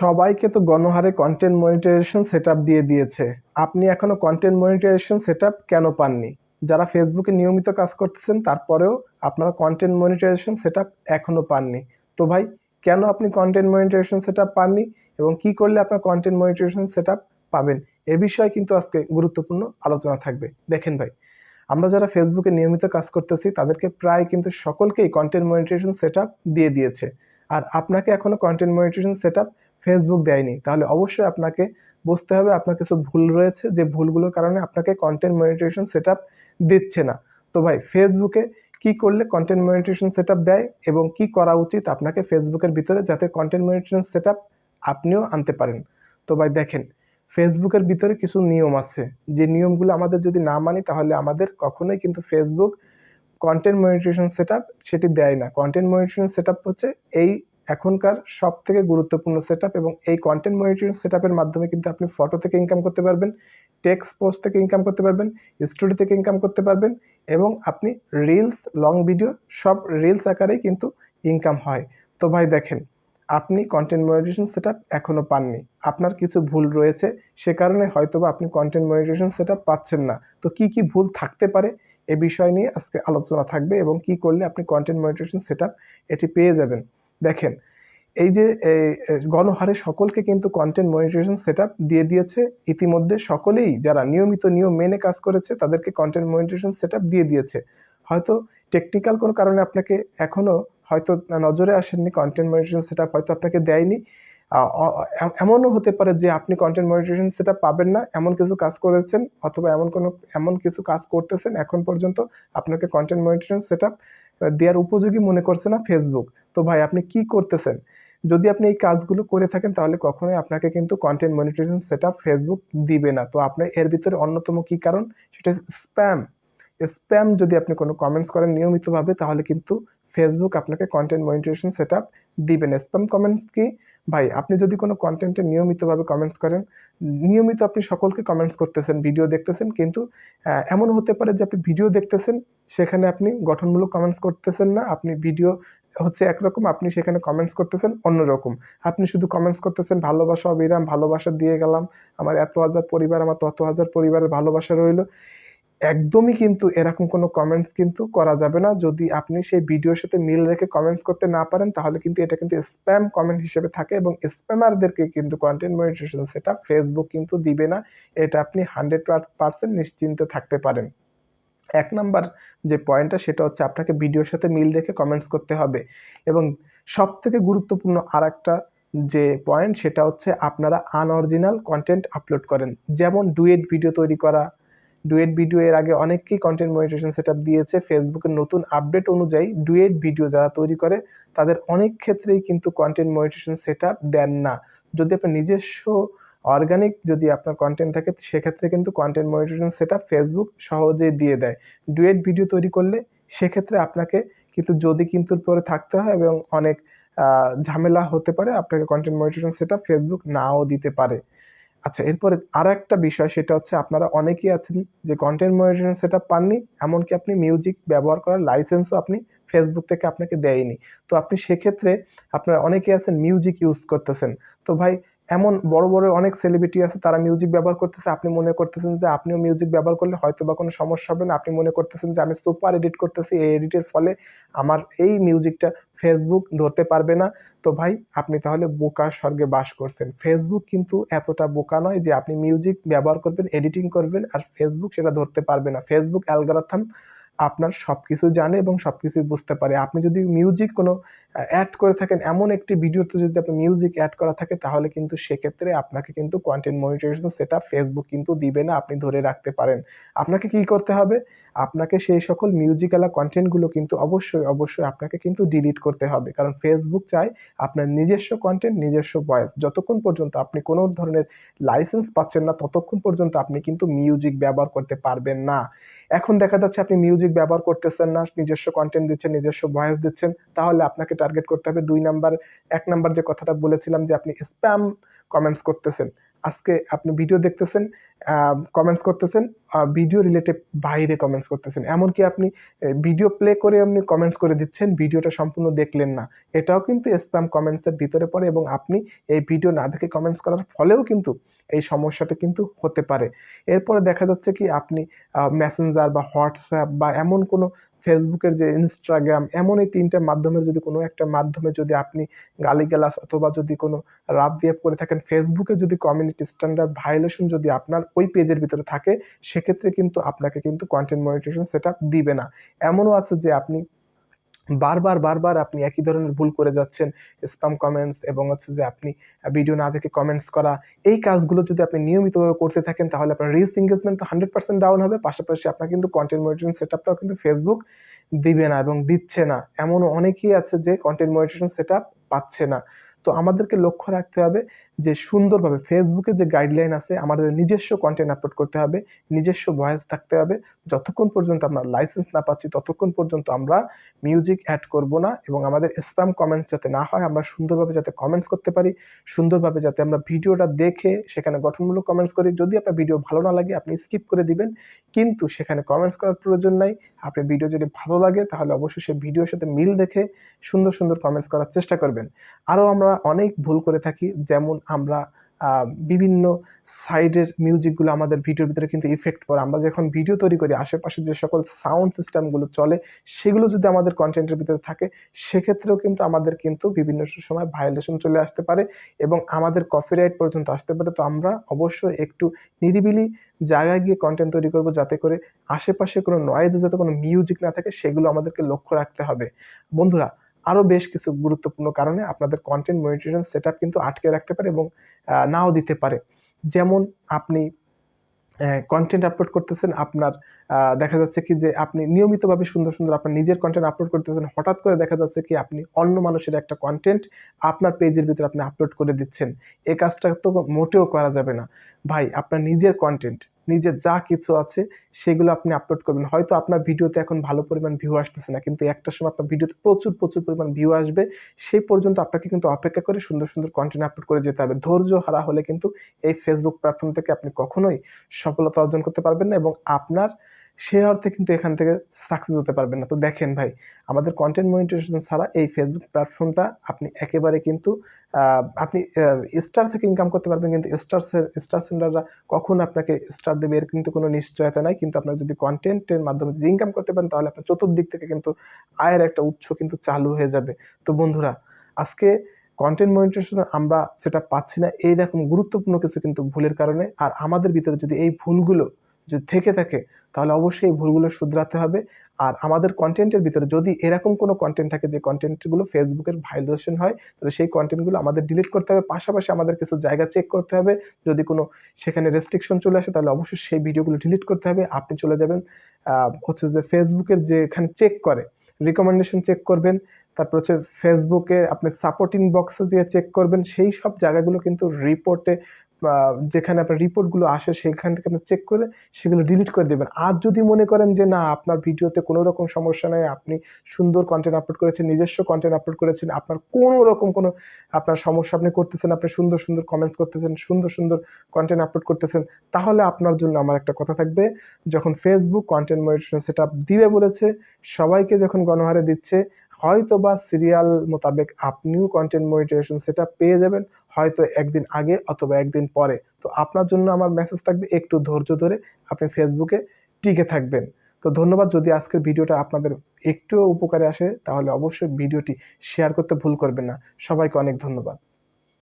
সবাইকে তো গণহারে কন্টেন্ট মনিটাইজেশন সেটআপ দিয়ে দিয়েছে। আপনি এখনও কন্টেন্ট মনিটাইজেশন সেটআপ কেন পাননি? যারা ফেসবুকে নিয়মিত কাজ করতেছেন, তারপরেও আপনারা কন্টেন্ট মনিটাইজেশন সেটআপ এখনও পাননি। তো ভাই, কেন আপনি কন্টেন্ট মনিটাইজেশন সেটআপ পাননি এবং কি করলে আপনার কন্টেন্ট মনিটাইজেশন সেটআপ পাবেন? এ বিষয়ে কিন্তু আজকে গুরুত্বপূর্ণ আলোচনা থাকবে। দেখেন ভাই, আমরা যারা ফেসবুকে নিয়মিত কাজ করতেছি, তাদেরকে প্রায় কিন্তু সকলকেই কন্টেন্ট মনিটাইজেশন সেটআপ দিয়ে দিয়েছে। আর আপনাকে এখনও কন্টেন্ট মনিটাইজেশন সেটআপ ফেসবুক দেয়নি। তাহলে অবশ্যই আপনাকে বুঝতে হবে, আপনার কিছু ভুল রয়েছে, যে ভুলগুলোর কারণে আপনাকে কন্টেন্ট মনিটাইজেশন সেটআপ দিচ্ছে না। তো ভাই ফেসবুকে কি করলে কন্টেন্ট মনিটাইজেশন সেটআপ দেয় এবং কি করা উচিত আপনাকে ফেসবুকের ভিতরে যাতে কন্টেন্ট মনিটাইজেশন সেটআপ আপনিও আনতে পারেন? তো ভাই, দেখেন ফেসবুকের ভিতরে কিছু নিয়ম আছে। যে নিয়মগুলো আমাদের যদি না মানি, তাহলে আমাদের কখনোই কিন্তু ফেসবুক কন্টেন্ট মনিটাইজেশন সেটআপ সেটি দেয় না। কন্টেন্ট মনিটাইজেশন সেটআপ হচ্ছে এই এখনকার সব থেকে গুরুত্বপূর্ণ সেটআপ এবং এই কন্টেন্ট মনিটরিং সেটআপের মাধ্যমে কিন্তু আপনি ফটো থেকে ইনকাম করতে পারবেন টেক্সট পোস্ট থেকে ইনকাম করতে পারবেন স্টোরি থেকে ইনকাম করতে পারবেন এবং আপনি রিলস লং ভিডিও সব রিলস আকারেই কিন্তু ইনকাম হয়। তো ভাই দেখেন, আপনি কন্টেন্ট মনিটাইজেশন সেটআপ এখনও পাননি। আপনার কিছু ভুল রয়েছে, সে কারণে হয়তোবা আপনি কন্টেন্ট মনিটাইজেশন সেটআপ পাচ্ছেন না। তো কি কি ভুল থাকতে পারে এ বিষয় নিয়ে আজকে আলোচনা থাকবে এবং কি করলে আপনি কন্টেন্ট মনিটাইজেশন সেটআপ এটি পেয়ে যাবেন। দেখেন, এই যে গণহারে সকলকে কিন্তু কন্টেন্ট মনিটাইজেশন সেট দিয়ে দিয়েছে। ইতিমধ্যে সকলেই যারা নিয়মিত নিয়ম মেনে কাজ করেছে, তাদেরকে কন্টেন্ট মনিটাইজেশন সেট দিয়ে দিয়েছে। হয়তো টেকনিক্যাল কোনো কারণে আপনাকে এখনও হয়তো নজরে আসেননি কন্টেন্ট মনিটাইজেশন সেট হয়তো আপনাকে দেয়নি। এমনও হতে পারে যে, আপনি কন্টেন্ট মনিটাইজেশন সেটা পাবেন না, এমন কিছু কাজ করেছেন অথবা এমন কোনো, এমন কিছু কাজ করতেছেন, এখন পর্যন্ত আপনাকে কন্টেন্ট মনিটাইজেশন সেট দেওয়ার উপযোগী মনে করছে না ফেসবুক তো ভাই, আপনি কি করতেছেন? যদি আপনি এই কাজগুলো করে থাকেন, তাহলে কখনোই আপনাকে কিন্তু কন্টেন্ট মনিটাইজেশন সেট ফেসবুক দিবে না। তো আপনার, এর ভিতরে অন্যতম কি কারণ? সেটা স্প্যাম স্প্যাম যদি আপনি কোনো কমেন্টস করেন নিয়মিতভাবে, তাহলে কিন্তু ফেসবুক আপনাকে কন্টেন্ট মনিটাইজেশন সেট দিবে না। স্প্যাম কমেন্টস কি? ভাই, আপনি যদি কোনো কন্টেন্টে নিয়মিতভাবে কমেন্টস করেন, নিয়মিত আপনি সকলকে কমেন্টস করতেছেন ভিডিও দেখতেছেন, কিন্তু এমন হতে পারে যে আপনি ভিডিও দেখতেছেন, সেখানে আপনি গঠনমূলক কমেন্টস করতেছেন না, আপনি ভিডিও হচ্ছে একরকম, আপনি সেখানে কমেন্টস করতেছেন অন্যরকম। আপনি শুধু কমেন্টস করতেছেন, ভালোবাসা অবিরাম, ভালোবাসা দিয়ে গেলাম। আমার এত হাজার পরিবার, আমার তত হাজার পরিবারের ভালোবাসা রইল। একদমই কিন্তু এরকম কোনো কমেন্টস কিন্তু করা যাবে না। যদি আপনি সেই ভিডিওর সাথে মিল রেখে কমেন্টস করতে না পারেন, তাহলে কিন্তু এটা কিন্তু স্প্যাম কমেন্ট হিসেবে থাকে এবং স্প্যামারদেরকে কিন্তু কন্টেন্ট মনিটাইজেশন সেটা ফেসবুক কিন্তু দিবে না। এটা আপনি হান্ড্রেড পার্সেন্ট নিশ্চিন্ত থাকতে পারেন। এক নাম্বার যে পয়েন্টটা সেটা হচ্ছে আপনাকে ভিডিওর সাথে মিল রেখে কমেন্টস করতে হবে। এবং সব থেকে গুরুত্বপূর্ণ আর যে পয়েন্ট সেটা হচ্ছে আপনারা আনঅরিজিনাল কন্টেন্ট আপলোড করেন। যেমন ডুয়েট ভিডিও তৈরি করা। ডুয়েট ভিডিও এর আগে অনেকেই কন্টেন্ট মনিটেশন সেট দিয়েছে। ফেসবুকের নতুন আপডেট অনুযায়ী ডুয়েট ভিডিও যারা তৈরি করে, তাদের অনেক ক্ষেত্রেই কিন্তু কন্টেন্ট মনিটেশন সেট দেন না। যদি আপনার নিজস্ব অর্গানিক যদি আপনার কন্টেন্ট থাকে, সেক্ষেত্রে কিন্তু কন্টেন্ট মনিটরিং সেট ফেসবুক সহজেই দিয়ে দেয়। ডুয়েট ভিডিও তৈরি করলে সেক্ষেত্রে আপনাকে কিন্তু যদি কিন্তু পরে থাকতে হয় এবং অনেক ঝামেলা হতে পারে, আপনাকে কন্টেন্ট মনিটরিং সেট ফেসবুক নাও দিতে পারে। আচ্ছা এরপরে আর একটা বিষয়, সেটা হচ্ছে আপনারা অনেকেই আছেন যে কন্টেন্ট মনিটরিং সেট পাননি, এমনকি আপনি মিউজিক ব্যবহার করার লাইসেন্সও আপনি ফেসবুক থেকে আপনাকে দেয়নি। তো আপনি সেক্ষেত্রে আপনারা অনেকেই আছেন মিউজিক ইউজ করতেছেন। তো ভাই এমন বড় বড় অনেক সেলিব্রিটি আছে, তারা মিউজিক ব্যবহার করতেছে, আপনি মনে করতেছেন যে আপনিও মিউজিক ব্যবহার করলে হয়তো বা কোনো সমস্যা হবে না। আপনি মনে করতেছেন যে আমি সুপার এডিট করতেছি, এই এডিটের ফলে আমার এই মিউজিকটা ফেসবুক ধরতে পারবে না। তো ভাই, আপনি তাহলে বোকা স্বর্গে বাস করছেন। ফেসবুক কিন্তু এতটা বোকা নয় যে আপনি মিউজিক ব্যবহার করবেন এডিটিং করবেন আর ফেসবুক সেটা ধরতে পারবে না। ফেসবুক অ্যালগোরিথম আপনার সব কিছু জানে এবং সব কিছুই বুঝতে পারে। আপনি যদি মিউজিক কোনো অ্যাড করে থাকেন, এমন একটি ভিডিওতে যদি আপনি মিউজিক অ্যাড করা থাকে, তাহলে কিন্তু সেক্ষেত্রে আপনাকে কিন্তু কন্টেন্ট মনিটাইজেশন সেটা ফেসবুক কিন্তু দিবে না, আপনি ধরে রাখতে পারেন। আপনাকে কি করতে হবে? আপনাকে সেই সকল মিউজিক্যালা কন্টেন্টগুলো কিন্তু অবশ্যই অবশ্যই আপনাকে কিন্তু ডিলিট করতে হবে। কারণ ফেসবুক চায় আপনার নিজস্ব কন্টেন্ট নিজস্ব ভয়েস যতক্ষণ পর্যন্ত আপনি কোনো ধরনের লাইসেন্স পাচ্ছেন না, ততক্ষণ পর্যন্ত আপনি কিন্তু মিউজিক ব্যবহার করতে পারবেন না। এখন দেখা যাচ্ছে আপনি মিউজিক ব্যবহার করতেছেন না, নিজস্ব কন্টেন্ট দিচ্ছেন, নিজস্ব ভয়েস দিচ্ছেন, তাহলে আপনাকে টার্গেট করতে হবে। দুই নাম্বার, এক নাম্বার যে কথাটা বলেছিলাম যে আপনি স্প্যাম কমেন্টস করতেছেন। আজকে আপনি ভিডিও দেখতেছেন কমেন্টস করতেছেন ভিডিও রিলেটেড বাইরে কমেন্টস করতেছেন। এমনকি আপনি ভিডিও প্লে করে আপনি কমেন্টস করে দিচ্ছেন ভিডিওটা সম্পূর্ণ দেখলেন না। এটাও কিন্তু স্প্যাম কমেন্টসের ভিতরে পড়ে এবং আপনি এই ভিডিও না দেখে কমেন্টস করার ফলেও কিন্তু এই সমস্যাটা কিন্তু হতে পারে। এরপরে দেখা যাচ্ছে কি আপনি মেসেঞ্জার বা হোয়াটসঅ্যাপ বা এমন কোনো ফেসবুকের যে ইনস্টাগ্রাম এমন এই তিনটা মাধ্যমে যদি কোনো একটা মাধ্যমে যদি আপনি গালিগালাস অথবা যদি কোনো রাব বিহেভ করে থাকেন ফেসবুকে যদি কমিউনিটি স্ট্যান্ডার্ড ভায়োলেশন যদি আপনার ওই পেজের ভিতরে থাকে, সেক্ষেত্রে কিন্তু আপনাকে কিন্তু কন্টেন্ট মনিটেশন সেটা দিবে না। এমনও আছে যে আপনি বারবার বারবার আপনি একই ধরনের ভুল করে যাচ্ছেন স্পাম কমেন্টস এবং হচ্ছে যে আপনি ভিডিও না দেখে কমেন্টস করা, এই কাজগুলো যদি আপনি নিয়মিতভাবে করতে থাকেন তাহলে আপনার রিস এঙ্গেজমেন্ট তো হান্ড্রেড পার্সেন্ট ডাউন হবে। পাশাপাশি আপনার কিন্তু কন্টেন্ট মনিটরিং সেট আপটাও কিন্তু ফেসবুক দিবে না এবং দিচ্ছে না। এমন অনেকেই আছে যে কন্টেন্ট মনিটরিং সেট আপ পাচ্ছে না। তো আমাদেরকে লক্ষ্য রাখতে হবে যে সুন্দরভাবে ফেসবুকে যে গাইডলাইন আছে, আমাদের নিজস্ব কন্টেন্ট আপলোড করতে হবে, নিজস্ব ভয়েস থাকতে হবে। যতক্ষণ পর্যন্ত আমরা লাইসেন্স না পাচ্ছি, ততক্ষণ পর্যন্ত আমরা মিউজিক অ্যাড করব না এবং আমাদের স্প্যাম কমেন্টস যাতে না হয়, আমরা সুন্দরভাবে যাতে কমেন্টস করতে পারি, সুন্দরভাবে যাতে আমরা ভিডিওটা দেখে সেখানে গঠনমূলক কমেন্টস করি। যদি আপনার ভিডিও ভালো না লাগে, আপনি স্কিপ করে দিবেন। কিন্তু সেখানে কমেন্টস করার প্রয়োজন নাই। আপনার ভিডিও যদি ভালো লাগে, তাহলে অবশ্যই সেই ভিডিওর সাথে মিল দেখে সুন্দর সুন্দর কমেন্টস করার চেষ্টা করবেন। আরও আমরা অনেক ভুল করে থাকি। যেমন আমরা বিভিন্ন সাইডের মিউজিকগুলো আমাদের ভিডিওর ভিতরে কিন্তু ইফেক্ট পড়ে। আমরা যখন ভিডিও তৈরি করি, আশেপাশে যে সকল সাউন্ড সিস্টেমগুলো চলে, সেগুলো যদি আমাদের কন্টেন্টের ভিতরে থাকে, সেক্ষেত্রেও কিন্তু আমাদের কিন্তু বিভিন্ন সময় ভায়োলেশন চলে আসতে পারে এবং আমাদের কপিরাইট পর্যন্ত আসতে পারে। তো আমরা অবশ্যই একটু নিরিবিলি জায়গায় গিয়ে কন্টেন্ট তৈরি করব যাতে করে আশেপাশে কোনো নয়েজে যাতে কোনো মিউজিক না থাকে, সেগুলো আমাদেরকে লক্ষ্য রাখতে হবে। বন্ধুরা আরও বেশ কিছু গুরুত্বপূর্ণ কারণে আপনাদের কন্টেন্ট মনিটরেশন সেট কিন্তু আটকে রাখতে পারে এবং নাও দিতে পারে। যেমন আপনি কন্টেন্ট আপলোড করতেছেন, আপনার দেখা যাচ্ছে কি যে আপনি নিয়মিতভাবে সুন্দর সুন্দর আপনার নিজের কন্টেন্ট আপলোড করতেছেন, হঠাৎ করে দেখা যাচ্ছে কি আপনি অন্য মানুষের একটা কন্টেন্ট আপনার পেজের ভিতরে আপনি আপলোড করে দিচ্ছেন। এ কাজটা তো মোটেও করা যাবে না। ভাই, আপনার নিজের কন্টেন্ট নিজের যা কিছু আছে, সেগুলো আপনি আপলোড করবেন। হয়তো আপনার ভিডিওতে এখন ভালো পরিমাণ ভিউ আসতেছে না, কিন্তু একটা সময় আপনার ভিডিওতে প্রচুর প্রচুর পরিমাণ ভিউ আসবে। সেই পর্যন্ত আপনাকে কিন্তু অপেক্ষা করে সুন্দর সুন্দর কন্টেন্ট আপলোড করে যেতে হবে। ধৈর্য হারা হলে কিন্তু এই ফেসবুক প্ল্যাটফর্ম থেকে আপনি কখনোই সফলতা অর্জন করতে পারবেন না এবং আপনার সে অর্থে কিন্তু এখান থেকে সাকসেস হতে পারবেন না। তো দেখেন ভাই, আমাদের কন্টেন্ট মনিটাইজেশন ছাড়া এই ফেসবুক প্ল্যাটফর্মটা আপনি একেবারে কিন্তু আপনি স্টার থেকে ইনকাম করতে পারবেন কিন্তু স্টার স্টার সেন্টাররা কখন আপনাকে স্টার দেবে এর কিন্তু কোনো নিশ্চয়তা নাই। কিন্তু আপনার যদি কন্টেন্টের মাধ্যমে যদি ইনকাম করতে পারেন, তাহলে আপনার চতুর্দিক থেকে কিন্তু আয়ের একটা উৎস কিন্তু চালু হয়ে যাবে। তো বন্ধুরা, আজকে কন্টেন্ট মনিটাইজেশন আমরা সেটা পাচ্ছি না। এইরকম গুরুত্বপূর্ণ কিছু কিন্তু ভুলের কারণে। আর আমাদের ভিতরে যদি এই ভুলগুলো যদি থেকে থাকে, তাহলে অবশ্যই এই ভুলগুলো শুধরাতে হবে। আর আমাদের কন্টেন্টের ভিতরে যদি এরকম কোনো কন্টেন্ট থাকে যে কন্টেন্টগুলো ফেসবুকের ভাইলেশন হয়, তাহলে সেই কন্টেন্টগুলো আমাদের ডিলিট করতে হবে। পাশাপাশি আমাদের কিছু জায়গা চেক করতে হবে। যদি কোনো সেখানে রেস্ট্রিকশন চলে আসে, তাহলে অবশ্যই সেই ভিডিওগুলো ডিলিট করতে হবে। আপনি চলে যাবেন হচ্ছে যে ফেসবুকের যে এখানে চেক করে রিকমেন্ডেশন চেক করবেন। তারপর হচ্ছে ফেসবুকে আপনি সাপোর্টিং বক্সে দিয়ে চেক করবেন। সেই সব জায়গাগুলো কিন্তু রিপোর্টে যেখানে আপনার রিপোর্টগুলো আসে সেখান থেকে আপনি চেক করে সেগুলো ডিলিট করে দেবেন। আর যদি মনে করেন যে না, আপনার ভিডিওতে কোনো রকম সমস্যা নেই, আপনি সুন্দর কন্টেন্ট আপলোড করেছেন, নিজস্ব কন্টেন্ট আপলোড করেছেন, আপনার কোনো রকম কোনো আপনার সমস্যা আপনি করতেছেন, আপনি সুন্দর সুন্দর কমেন্টস করতেছেন, সুন্দর সুন্দর কন্টেন্ট আপলোড করতেছেন, তাহলে আপনার জন্য আমার একটা কথা থাকবে, যখন ফেসবুক কন্টেন্ট মনিটরেশন সেট দিবে বলেছে, সবাইকে যখন গণহারে দিচ্ছে হয়তো বা সিরিয়াল মোতাবেক আপনিও কন্টেন্ট মনিটাইজেশন সেটা পেয়ে যাবেন, হয়তো একদিন আগে অথবা একদিন পরে। তো আপনার জন্য আমার মেসেজ থাকবে একটু ধৈর্য ধরে, আপনি ফেসবুকে টিকে থাকবেন। তো ধন্যবাদ, যদি আজকের ভিডিওটা আপনাদের একটু উপকারে আসে, তাহলে অবশ্যই ভিডিওটি শেয়ার করতে ভুল করবেন না। সবাইকে অনেক ধন্যবাদ।